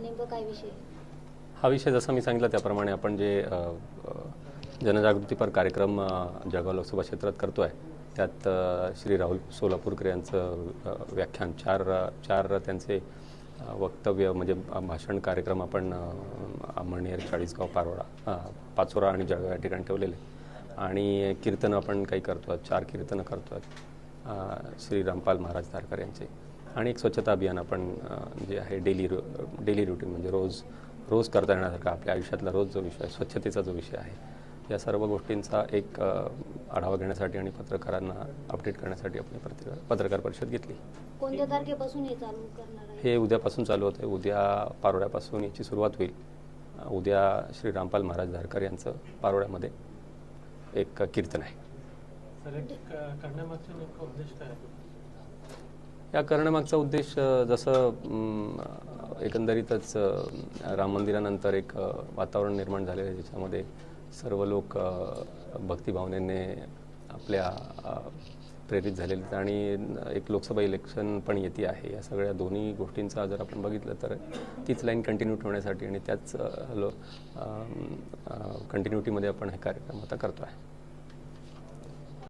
काय विषय? हा विषय जसा मी सांगितला त्याप्रमाणे आपण जे जनजागृतीपर कार्यक्रम जळगाव लोकसभा क्षेत्रात करतो आहे त्यात श्री राहुल सोलापूरकर यांचं व्याख्यान चार चार त्यांचे वक्तव्य म्हणजे भाषण कार्यक्रम आपण अमळनेर चाळीसगाव पारोळा पाचोरा आणि जळगाव या ठिकाणी ठेवलेले आणि कीर्तन आपण काही करतो आहोत चार कीर्तनं करतो आहोत श्री रामपाल महाराज धारकर यांचे. आणि एक स्वच्छता अभियान आपण जे आहे डेली रु डेली रुटीन म्हणजे रोज रोज करता येण्यासारखा आपल्या आयुष्यातला रोज जो विषय आहे स्वच्छतेचा जो विषय आहे या सर्व गोष्टींचा एक आढावा घेण्यासाठी आणि पत्रकारांना अपडेट करण्यासाठी आपण पत्रकार पत्रकार परिषद घेतली. कोणत्या तारखेपासून हे चालू करणार आहे? हे उद्यापासून चालू होतं उद्या पारोळ्यापासून याची सुरुवात होईल. उद्या श्री रामपाल महाराज धारकर यांचं पारोळ्यामध्ये एक कीर्तन आहे सर एक क- करण्यामागचा नेमका उद्देश काय आहे या करण्यामागचा उद्देश जसं एकंदरीतच राम मंदिरानंतर एक वातावरण निर्माण झालेलं आहे ज्याच्यामध्ये सर्व लोक भक्तिभावनेने आपल्या प्रेरित झालेले आहेत आणि एक लोकसभा इलेक्शन पण येते आहे. या सगळ्या दोन्ही गोष्टींचा जर आपण बघितलं तर तीच लाईन कंटिन्यू ठेवण्यासाठी आणि त्याच कंटिन्युटीमध्ये आपण हे कार्यक्रम आता करतो आहे